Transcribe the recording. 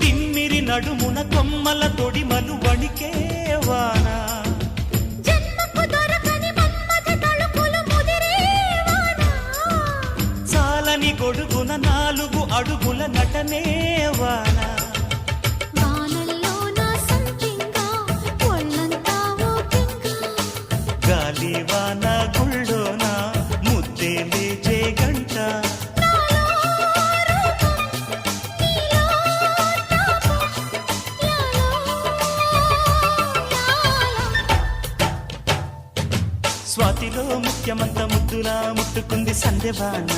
తిమ్మిరి నడుమున కొమ్మల తొడిమలు వణికే వాన. చాలని గొడుగున నాలుగు అడుగుల నటనే వాన. గాలి వాన గుళ్ళోన ముద్దే లేచే గంట. స్వాతిలో ముఖ్యమంత ముద్దులా ముట్టుకుంది సందెవాన